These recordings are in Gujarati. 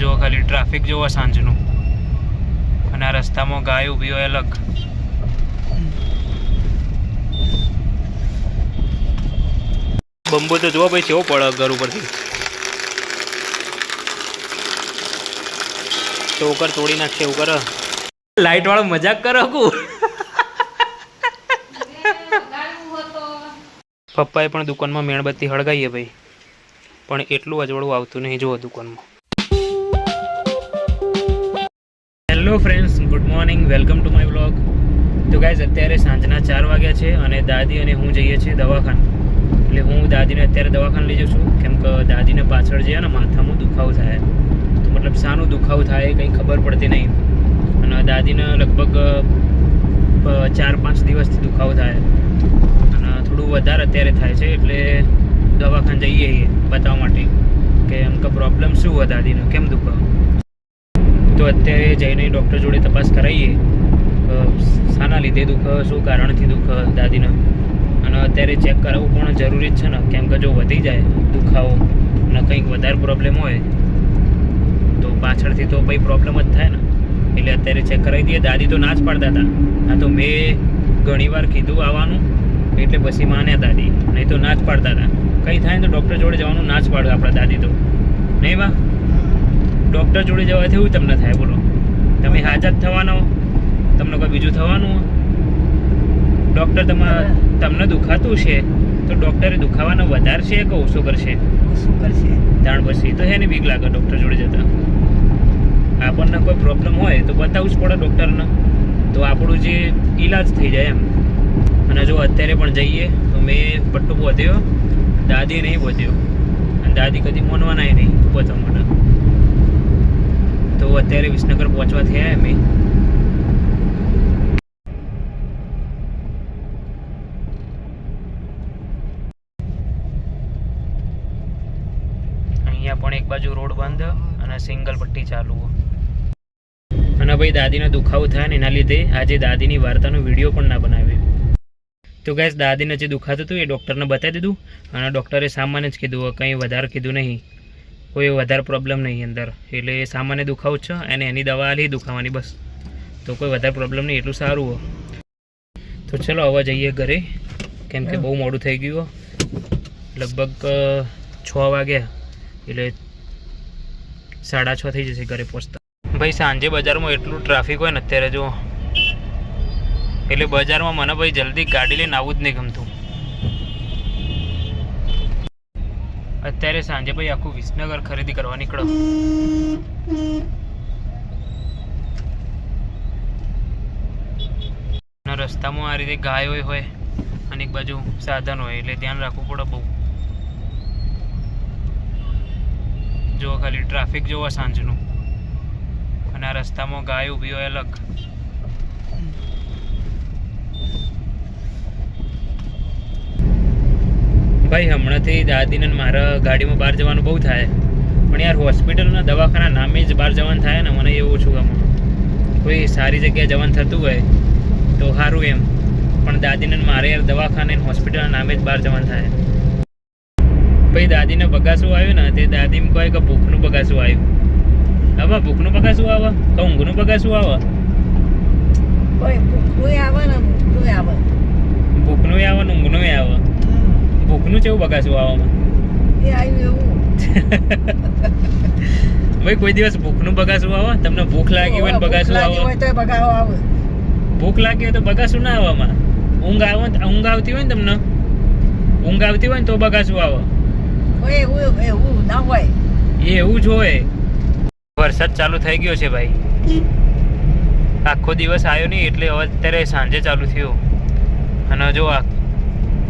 જો ખાલી ટ્રાફિક જુઓ સાંજનું. અને આ રસ્તામાં ગાય ઊભી હોય અલગ. બંબો તો જોવા ભાઈ કેવો પડે ઘર ઉપરથી. ચોકર તોડી નાખશે, એવું કરો. લાઈટ વાળો મજાક કરો કુ? પપ્પાએ પણ દુકાનમાં મેણબત્તી હળગાઈએ ભાઈ. પણ એટલું અજવાળું આવતું નહીં, જુઓ દુકાનમાં. Hello friends good morning welcome to my blog તો ગાઈઝ અત્યારે સાંજના ચાર વાગ્યા છે અને દાદી અને હું જઈએ છીએ દવાખાને. એટલે હું દાદીને અત્યારે દવાખાને લઈ જાઉં છું. કેમ કે દાદીને પાછળ જઈએ ને માથામાં દુખાવો થાય. તો મતલબ શાનું દુખાવો થાય કંઈ ખબર પડતી નહીં. અને દાદીને લગભગ ચાર પાંચ દિવસથી દુખાવો થાય. અને થોડું વધારે અત્યારે થાય છે, એટલે દવાખાને જઈએ બતાવવા માટે. કે એમ કે પ્રોબ્લેમ શું હોય દાદીનો? કેમ દુખે તો અત્યારે જઈને ડૉક્ટર જોડે તપાસ કરાવીએ શાના લીધે દુઃખ, શું કારણથી દુઃખ, દાદીને? અને અત્યારે ચેક કરાવવું પણ જરૂરી જ છે ને. કેમ કે જો વધી જાય, દુખાવો અને કંઈક વધારે પ્રોબ્લેમ હોય, તો પાછળથી તો ભાઈ પ્રોબ્લેમ જ થાય ને. એટલે અત્યારે ચેક કરાવી દઈએ. દાદી તો ના જ પાડતા હતા. આ તો મેં ઘણીવાર કીધું આવવાનું, એટલે પછી માન્યા દાદી. નહીં તો ના જ પાડતા હતા. કંઈ થાય ને તો ડૉક્ટર જોડે જવાનું, ના જ પાડ્યું આપણા દાદી તો. નહીં બા? ડૉક્ટર જોડે જવાથી એવું તમને થાય બોલો. તમે હાજર થવાનો તમને કોઈ બીજું થવાનું ડૉક્ટર તમારા તમને દુખાતું છે તો ડૉક્ટરે દુખાવાનો વધારશે કે ઓછો કરશે? શું કરશે. જાણ પછી તો હે ને બીક લાગે ડૉક્ટર જોડે જતા. આપણને કોઈ પ્રોબ્લેમ હોય તો બતાવવું જ પડે ડૉક્ટરને. તો આપણું જે ઈલાજ થઈ જાય એમ. અને જો અત્યારે પણ જઈએ તો મેં પટ્ટો પહોંચ્યો દાદી નહીં પહોંચ્યો અને દાદી કદી મોનવાના નહીં તો અત્યારે વિસનગર પહોંચવા થયા અમે. અહીંયા પણ એક બાજુ રોડ બંધ અને સિંગલ પટ્ટી ચાલુ. અને ભાઈ દાદીનો દુખાવો થયા ને એના લીધે આજે દાદીની વાર્તાનો વીડિયો પણ ના બનાવ્યો. તો ગાઈસ દાદીને જે દુખાતું હતું એ ડૉક્ટરને બતાવી દીધું અને ડૉક્ટરે સામાન્ય જ કીધું, કંઈ વધારે કીધું નહીં. કોઈ વધારે પ્રોબ્લેમ નહીં અંદર. એટલે એ સામાન્ય દુખાવો જ છે અને એની દવા આલી દુખાવાની બસ. તો કોઈ વધારે પ્રોબ્લેમ નહીં એટલું સારું હો. તો ચલો હવે જઈએ ઘરે. કેમ કે બહુ મોડું થઈ ગયું લગભગ છ વાગ્યા એટલે સાડા છ થઈ જશે ઘરે પહોંચતા. ભાઈ સાંજે બજારમાં એટલું ટ્રાફિક હોય ને અત્યારે જો. એટલે બજારમાં મને ભાઈ જલ્દી ગાડી લઈને આવું જ નહીં ગમતું. અત્યારે સાંજે ભાઈ આખું વિસનગર ખરીદી કરવા નીકળો. રસ્તામાં આ રીતે ગાયો હોય અને એક બાજુ સાધન હોય, એટલે ધ્યાન રાખવું પડે બહુ. જો ખાલી, ટ્રાફિક જોવા સાંજનું. અને આ રસ્તામાં ગાય ઊભી હોય અલગ. ભાઈ હમણાંથી દાદીને મારા ગાડીમાં બહાર જવાનું બહુ થાય. પણ યાર હોસ્પિટલના દવાખાના નામે જ બહાર જવાનું થાય ને મને એવું ઓછું ગમે. કોઈ સારી જગ્યાએ જવાનું થતું હોય તો સારું એમ. પણ દાદીને મારે યાર દવાખાને હોસ્પિટલના નામે જ બહાર જવાનું થાય. ભાઈ દાદીને બગાસું આવ્યું ને તે દાદી કહે કે ભૂખનું બગાસું આવ્યું. હવે ભૂખનું બગાસું આવે? કે ઊંઘનું બગાસું આવે? ભૂખનું આવે ને ઊંઘનું આવે. ભૂખનું કેવું બગાસું આવવામાં ભાઈ કોઈ દિવસ ભૂખનું બગાસું આવે તમને ભૂખ લાગી હોય બગાસું આવે. તો ભૂખ લાગી હોય તો બગાસું ના આવવામાં ઊંઘ આવે ઊંઘ આવતી હોય ને તમને? ઊંઘ આવતી હોય ને તો બગાસું આવે. એ એવું જ હોય. વરસાદ ચાલુ થઈ ગયો છે ભાઈ. આખો દિવસ આવ્યો નહીં એટલે હવે અત્યારે સાંજે ચાલુ થયો. અને જો આ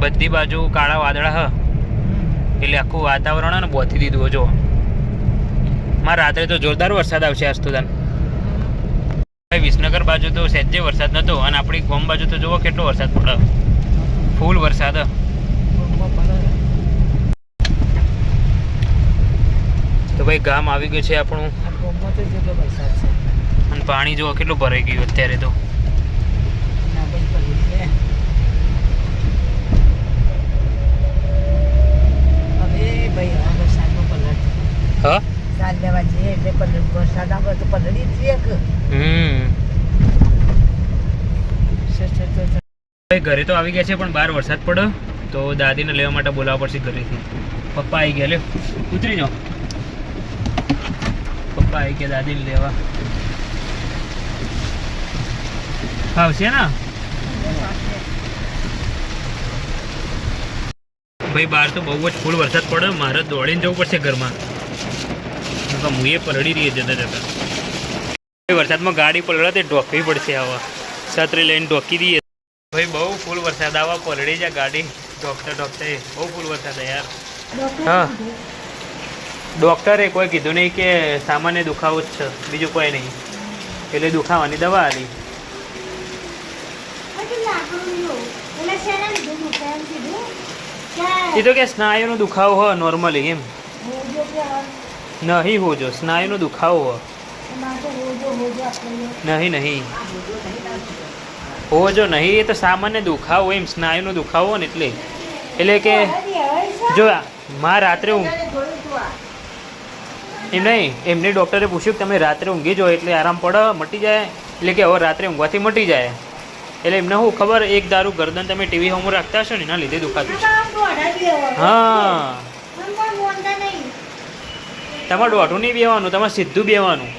બધી બાજુ કાળા વાદળા હ. એટલે આખું વાતાવરણ ને બોથી દીધું જો. મારે રાત્રે તો જોરદાર વરસાદ આવશે આજ તો તને. ભાઈ વિસનગર બાજુ તો સહેજે વરસાદ નહોતો અને આપણી ગોમ બાજુ તો જુઓ કેટલો વરસાદ પડે. ફૂલ વરસાદ. તો ભાઈ ગામ આવી ગયું છે આપણું. અને પાણી જુઓ કેટલું ભરાઈ ગયું અત્યારે તો ના બંધ કરી દે હવે ભાઈ આ વરસાદનો પલટ હા? કાલ લેવા જઈએ એટલે પલળ વરસાદ આવે તો પલળી જ જઈએ હમ. ઘરે તો આવી ગયા છે પણ બહાર વરસાદ પડ્યો. તો દાદીને લેવા માટે બોલાવવા પડશે ઘરેથી. પપ્પા આવી ગયા લે. ઉતરી જાઓ. પપ્પા આવી ગયા દાદીને લેવા. ફાવશે ને? ભાઈ બહાર તો બહુ જ ફૂલ વરસાદ પડ્યો મારે દોડીને જવું પડશે ઘરમાં. મુએ પલળી રહી જતા જતા. વરસાદમાં ગાડી પલળે તે ઢોકવી પડશે આવા. છત્રી લઈને ઢોકી દઈએ. ભાઈ બહુ ફૂલ વરસાદ આવા પલળી જાય ગાડી. ડોક્ટર ડોક્ટરે બહુ ફૂલ વરસાદ યાર. હા. ડોક્ટરે કોઈ કીધું નહીં કે સામાન્ય દુખાવો જ છે. બીજું કોઈ નહીં. એટલે દુખાવાની દવા આલી. એ તો કે સ્નાયુનો દુખાવો હોય નોર્મલી એમ. નહીં હોજો સ્નાયુનો દુખાવો હોય. નહીં નહીં. હોજો નહીં એ તો સામાન્ય દુખાવો એમ સ્નાયુનો દુખાવો હોય ને એટલે. એટલે કે જો માં રાત્રે ઊંઘ. એમ નહીં એમને ડૉક્ટરે પૂછ્યું કે તમે રાત્રે ઊંઘી જાઓ એટલે આરામ પડે મટી જાય? એટલે કે હવે રાત્રે ઊંઘવાથી મટી જાય. એટલે એમને શું ખબર, એક દારૂ ગરદન તમે ટીવી હોમ રાખતા હશો ને, એના લીધે દુખાતું છે. હા. તમારે દોઢું નહીં બેવાનું તમારે સીધું બેવાનું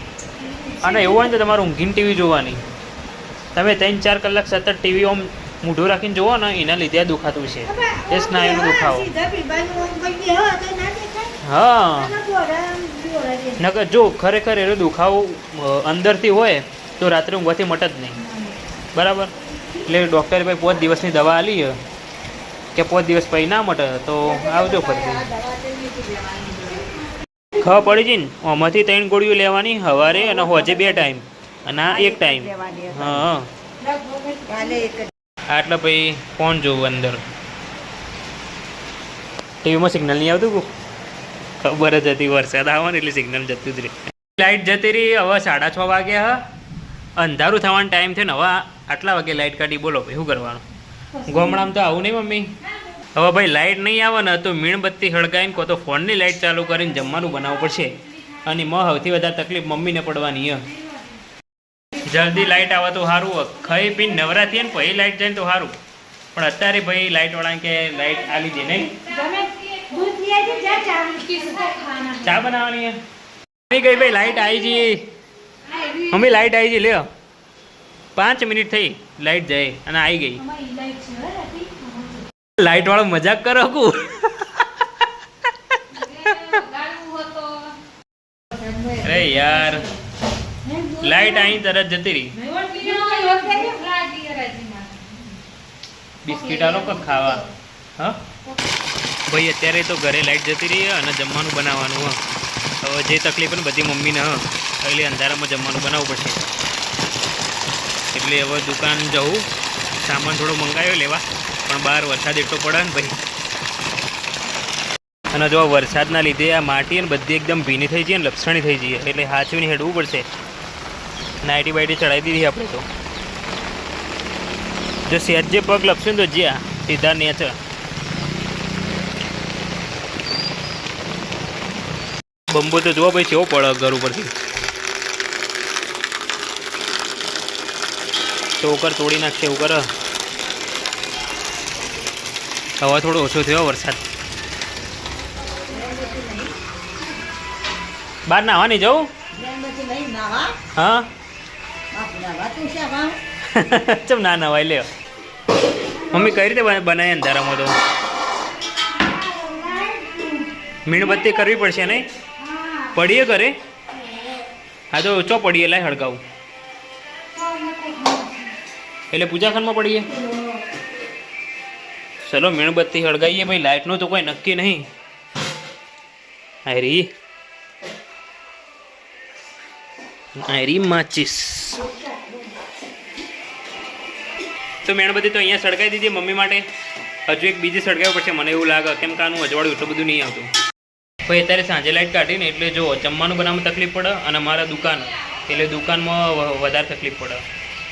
અને એવું હોય ને તો તમારે ઊંઘીને ટીવી જોવાની. તમે ત્રણ ચાર કલાક સતત ટીવી ઓમ મૂઢું રાખીને જોવો ને, એના લીધે આ દુખાતું છે. એ સ્નાયુનો દુખાવો. હા. નકર જો ખરેખર એનો દુખાવો અંદરથી હોય, તો રાત્રે ઊંઘવાથી મટત નહીં. બરાબર? એટલે ડૉક્ટરે ભાઈ પાંચ દિવસની દવા આલી કે પાંચ દિવસ પછી ના મટે તો આવજો ફરી ખબર પડી જઈને આમાંથી ત્રણ ગોળીઓ લેવાની સવારે અને હોજે બે ટાઈમ અને આ એક ટાઈમ હા. એક પછી ફોન જોવું અંદર. ટીવીમાં સિગ્નલ નહીં આવતું કુ ખબર જ હતી વરસાદ આવે એટલે સિગ્નલ જતું જ રહી. લાઇટ જતી રહી હવે સાડા છ વાગ્યા હા. અંધારું થવાનો ટાઈમ થયો ને હવે આટલા વાગે લાઇટ કાઢી બોલો શું કરવાનું? ગોમડામાં તો આવું નહીં મમ્મી. હવે ભાઈ લાઇટ નહીં આવે ને તો મીણબત્તી સળગાવીને કો તો ફોનની લાઇટ ચાલુ કરીને જમવાનું બનાવવું પડશે. અને મ સૌથી વધારે તકલીફ મમ્મીને પડવાની જલ્દી લાઇટ આવે તો સારું ખાઈ પીને નવરા થઈએ ને પછી લાઇટ જાય તો સારું. પણ અત્યારે ભાઈ લાઇટ વાળા કે લાઇટ આલી દે નહીં. ચા બનાવવાની મમ્મી ગઈ ભાઈ લાઇટ આવી જઈ મમ્મી લાઇટ આવી જઈ લ્યો. પાંચ મિનિટ થઈ લાઇટ જાય અને આવી ગઈ. લાઇટ વાળો મજાક કરો કુ? અરે યાર લાઇટ અહીં તરત જતી રહી. બિસ્કિટ આલો કે ખાવા? હા? ભાઈ અત્યારે તો ઘરે લાઇટ જતી રહી અને જમવાનું બનાવવાનું હવે જે તકલીફ ને બધી મમ્મીને હા. એટલે અંધારામાં જમવાનું બનાવવું પડશે. એટલે હવે દુકાન જવું. સામાન થોડો મંગાવ્યો લેવા. પણ બહાર વરસાદ એટલો પડે ને ભાઈ. અને જો વરસાદના લીધે આ માટી અને બધી એકદમ ભીની થઈ જઈએ ને લપસણી થઈ જઈએ એટલે હાચવીને હેડવું પડશે. નાઇટી બાઇટી ચડાવી દીધી આપણે તો. જો સહેજ જે પગ લપશે ને તો જ્યાં, સીધા નેચ બંબો તો જોવા ભાઈ, કેવો પડે ઘર ઉપરથી. ટોકર તોડી નાખશે ઉકર હવે થોડો ઓછો થયો વરસાદ. બહાર નાહવાની જવું હા? તું? ચમ ના નવાય લે મમ્મી કઈ રીતે બના- બનાવી અંધારામાં તો? મીણબત્તી કરવી પડશે નહીં? પડીએ ઘરે? હા તો ચો પડીએ, લાય હળગાવું. એટલે પૂજાખંડમાં પડીએ? ચલો, મીણબત્તી સળગાવીએ ભાઈ, લાઇટનું તો કોઈ નક્કી નહીં. આયરી. આયરી માચીસ. તો મીણબત્તી તો અહીંયા સળગાવી દીધી મમ્મી માટે. હજુ એક બીજી સળગાવી પડશે. મને એવું લાગે. કેમ કે આનું અજવાળું એટલું બધું નહીં આવતું. ભાઈ, અત્યારે સાંજે લાઇટ કાઢીને એટલે જો જમવાનું બનાવવામાં તકલીફ પડે અને મારા દુકાન, એટલે દુકાનમાં વધારે તકલીફ પડે.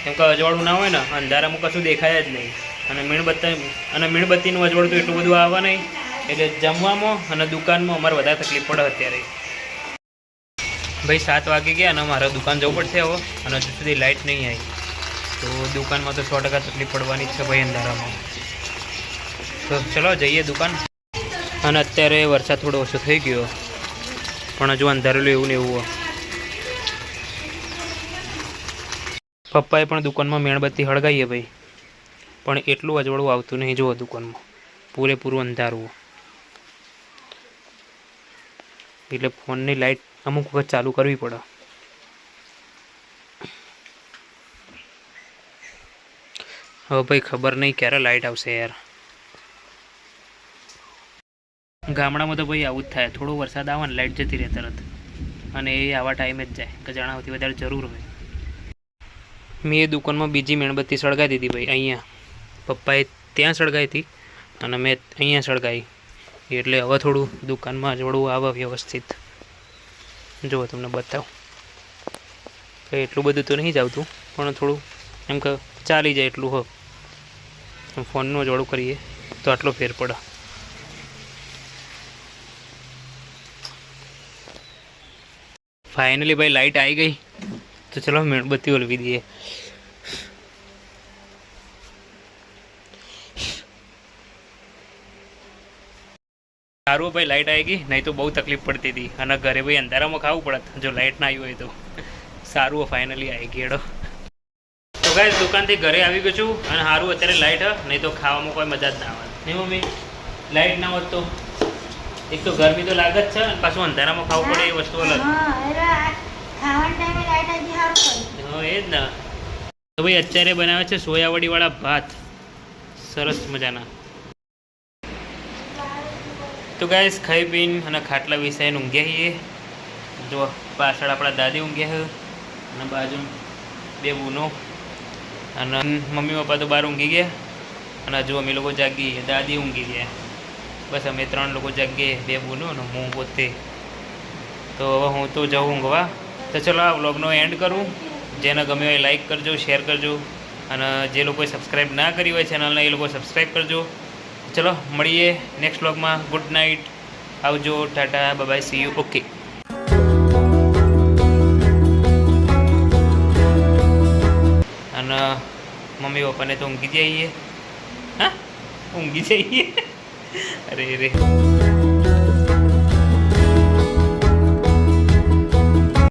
કેમ કે અજવાળું ના હોય ને અંધારામાં કશું દેખાય જ નહીં. અને મીણબત્તી અને મીણબત્તીનું અજવાળું તો એટલું બધું આવે નહીં. એટલે જમવામાં અને દુકાનમાં અમારે વધારે તકલીફ પડે અત્યારે. ભાઈ સાત વાગે ગયા અને મારે દુકાન જવું પડશે હવે, અને હજુ સુધી લાઇટ નહીં આવી. તો દુકાનમાં તો સો ટકા તકલીફ પડવાની જ છે ભાઈ અંધારામાં. તો ચલો જઈએ દુકાન. અને અત્યારે વરસાદ થોડો ઓછો થઈ ગયો. પણ હજુ અંધારેલું એવું ને એવું પપ્પાએ પણ દુકાનમાં મીણબત્તી હળગાવીએ ભાઈ. પણ એટલું અજવાળું આવતું નહીં, જુઓ દુકાનમાં. પૂરેપૂરું અંધારું. એટલે ફોનની લાઇટ અમુક વખત ચાલુ કરવી પડે. હવે ભાઈ ખબર નહીં ક્યારે લાઇટ આવશે યાર. ગામડામાં તો ભાઈ આવું જ થાય. થોડો વરસાદ આવે ને લાઇટ જતી રહે તરત. અને એ આવા ટાઈમે જ જાય. કે જણાવતી વધારે જરૂર હોય. મેં એ દુકાનમાં બીજી મીણબત્તી સળગાવી દીધી ભાઈ, અહીંયા. પપ્પાએ ત્યાં સળગાવી હતી અને મેં અહીંયા સળગાવી. એટલે હવે થોડું દુકાનમાં જોડવું આવે વ્યવસ્થિત. જુઓ તમને બતાવું. કંઈ એટલું બધું તો નહીં જ આવતું, પણ થોડું એમ કે ચાલી જાય એટલું, હો. ફોનનું જોડું કરીએ તો આટલો ફેર પડે. ફાઇનલી ભાઈ લાઈટ આવી ગઈ. તો ચલો મીણબત્તી ઓલવી દઈએ. સારું ભાઈ લાઈટ આવી ગઈ. નહીં તો બહુ તકલીફ પડતી હતી. અને ઘરે ભાઈ અંધારામાં ખાવું પડત જો લાઈટ ના આવી હોય તો. સારું ફાઇનલી આવી ગઈ એડો તો ગાઈસ દુકાનથી ઘરે આવી ગયો છું અને સારું અત્યારે લાઈટ હ. નહીં તો ખાવામાં કોઈ મજા જ ના આવે. નહીં મમ્મી? લાઈટ ના હોત તો. એક તો ગરમી તો લાગે જ છે પાછું અંધારામાં ખાવું પડે એ વસ્તુ અલગ. તો ભાઈ અત્યારે બનાવે છે સોયાવડીવાળા ભાત. સરસ મજાના. તો ગાઈસ ખાઈ પીને અને ખાટલા વિષયને ઊંઘ્યા છીએ. જો પાછળ આપણા દાદી ઊંઘ્યા છે અને બાજુ બે બૂનો. અને મમ્મી પપ્પા તો બહાર ઊંઘી ગયા. અને હજુ અમે લોકો જાગીએ દાદી ઊંઘી ગયા. બસ અમે ત્રણ લોકો જાગીએ બે બૂનો અને હું પોતે. તો હવે હું તો જાઉં ઊંઘવા. તો ચલો આ વ્લોગનો એન્ડ કરું. જેને ગમે હોય લાઇક કરજો શેર કરજો. અને જે લોકોએ સબસ્ક્રાઈબ ના કરી હોય ચેનલને એ લોકો સબસ્ક્રાઈબ કરજો. ચલો, મળીએ નેક્સ્ટ વ્લોગમાં. ગુડ નાઇટ આવજો, tata bye see you okay અને મમ્મી પપ્પાને તો ઊંઘી જઈએ હા? ઊંઘી જઈએ અરે રે.